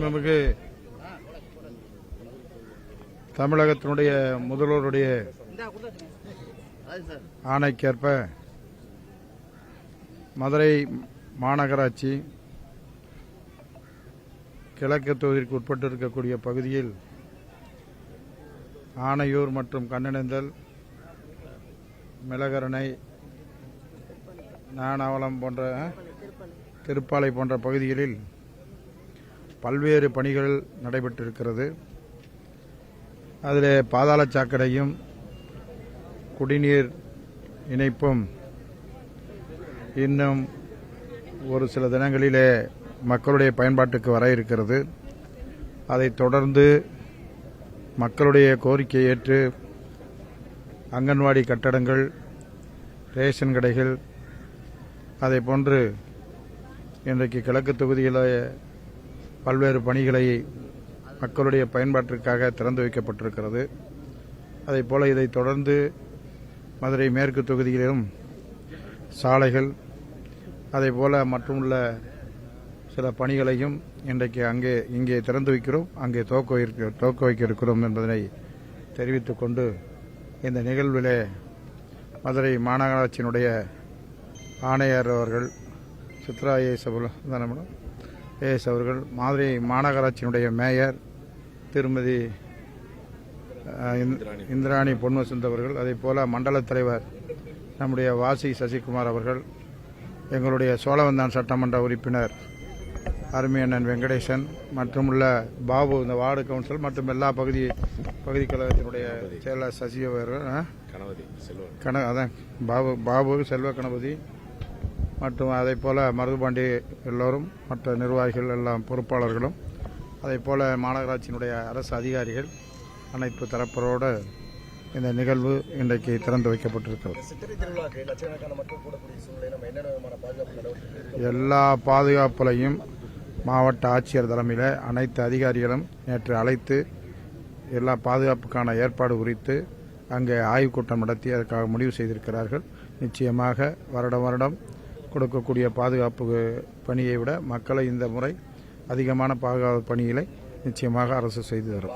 மாண்புமிகு தமிழகத்தினுடைய முதல்வருடைய ஆணைக்கேற்ப மதுரை மாநகராட்சி கிழக்கு தொகுதிக்கு உட்பட்டு இருக்கக்கூடிய பகுதியில் ஆனையூர் மற்றும் கண்ணிணைந்தல் மிளகரணை நானாவளம் போன்ற திருப்பாலை போன்ற பகுதிகளில் பல்வேறு பணிகள் நடைபெற்றிருக்கிறது. அதில் பாதாள சாக்கடையும் குடிநீர் இணைப்பும் இன்னும் ஒரு சில தினங்களிலே மக்களுடைய பயன்பாட்டுக்கு வர இருக்கிறது. அதைத் தொடர்ந்து மக்களுடைய கோரிக்கை ஏற்று அங்கன்வாடி கட்டடங்கள் ரேஷன் கடைகள் அதை போன்று இன்றைக்கு கிழக்கு தொகுதியில் பல்வேறு பணிகளை மக்களுடைய பயன்பாட்டிற்காக திறந்து வைக்கப்பட்டிருக்கிறது. அதேபோல இதை தொடர்ந்து மதுரை மேற்கு தொகுதியிலும் சாலைகள் அதேபோல மற்றுமுள்ள சில பணிகளையும் இன்றைக்கு அங்கே இங்கே திறந்து வைக்கிறோம். அங்கே துவக்க வைக்க- துவக்க வைக்க இருக்கிறோம் என்பதனை தெரிவித்துக் கொண்டு இந்த நிகழ்விலே மதுரை மாநகராட்சியினுடைய ஆணையர் அவர்கள் சித்ரா ஏஎஸ் தானே மேடம்? ஏஎஸ் அவர்கள் மதுரை மாநகராட்சியினுடைய மேயர் திருமதி இந்திராணி பொன்வசந்த் அவர்கள் அதே போல மண்டல தலைவர் நம்முடைய வாசி சசிகுமார் அவர்கள் எங்களுடைய சோழவந்தான் சட்டமன்ற உறுப்பினர் அருமையண்ணன் வெங்கடேசன் மற்றும் உள்ள பாபு இந்த வார்டு கவுன்சில் மற்றும் எல்லா பகுதி பகுதி கழகத்தினுடைய செயலர் சசி அவர்கள்? கணபதி கண அதான் பாபு பாபு செல்வ கணபதி மற்றும் அதே போல மருதுபாண்டி எல்லோரும் மற்ற நிர்வாகிகள் எல்லாம் பொறுப்பாளர்களும் அதே போல மாநகராட்சியினுடைய அரசு அதிகாரிகள் அனைத்து தரப்பரோடு இந்த நிகழ்வு இன்றைக்கு திறந்து வைக்கப்பட்டிருக்கிறது. எல்லா பாதுகாப்புலையும் மாவட்ட ஆட்சியர் தலைமையில் அனைத்து அதிகாரிகளும் நேற்று அழைத்து எல்லா பாதுகாப்புக்கான ஏற்பாடு குறித்து அங்கே ஆய்வுக் கூட்டம் நடத்தி அதற்காக முடிவு செய்திருக்கிறார்கள். நிச்சயமாக வருடம் வருடம் கொடுக்கக்கூடிய பாதுகாப்பு பணியை விட மக்களை இந்த முறை அதிகமான பாதுகாப்பு பணிகளை நிச்சயமாக அரசு செய்து தரும்.